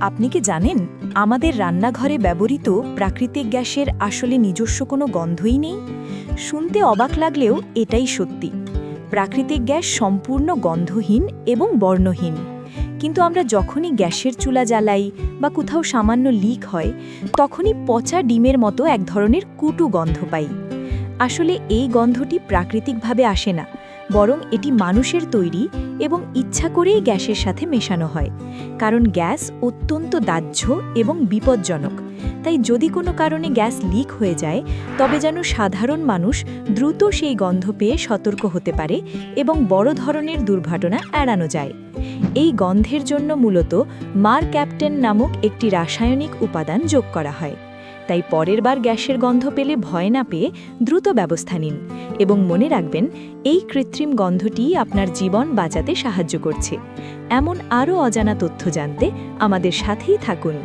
আপনি কি জানেন, আমাদের রান্নাঘরে ব্যবহৃত প্রাকৃতিক গ্যাসের আসলে নিজস্ব কোনো গন্ধই নেই? শুনতে অবাক লাগলেও এটাই সত্যি। প্রাকৃতিক গ্যাস সম্পূর্ণ গন্ধহীন এবং বর্ণহীন। কিন্তু আমরা যখনই গ্যাসের চুলা জ্বালাই বা কোথাও সামান্য লিক হয়, তখনই পচা ডিমের মতো এক ধরনের কুটু গন্ধ পাই। আসলে এই গন্ধটি প্রাকৃতিকভাবে আসে না। বরং এটি মানুষের তৈরি এবং ইচ্ছা করেই গ্যাসের সাথে মেশানো হয়, কারণ গ্যাস অত্যন্ত দাহ্য এবং বিপজ্জনক। তাই যদি কোনো কারণে গ্যাস লিক হয়ে যায়, তবে যেন সাধারণ মানুষ দ্রুত সেই গন্ধ পেয়ে সতর্ক হতে পারে এবং বড় ধরনের দুর্ঘটনা এড়ানো যায়। এই গন্ধের জন্য মূলত মার ক্যাপ্টেন নামক একটি রাসায়নিক উপাদান যোগ করা হয়। তাই পরের বার গ্যাসের গন্ধ পেলে ভয় না পেয়ে দ্রুত ব্যবস্থা নিন এবং মনে রাখবেন, এই কৃত্রিম গন্ধটি আপনার জীবন বাঁচাতে সাহায্য করছে। এমন আরও অজানা তথ্য জানতে আমাদের সাথেই থাকুন।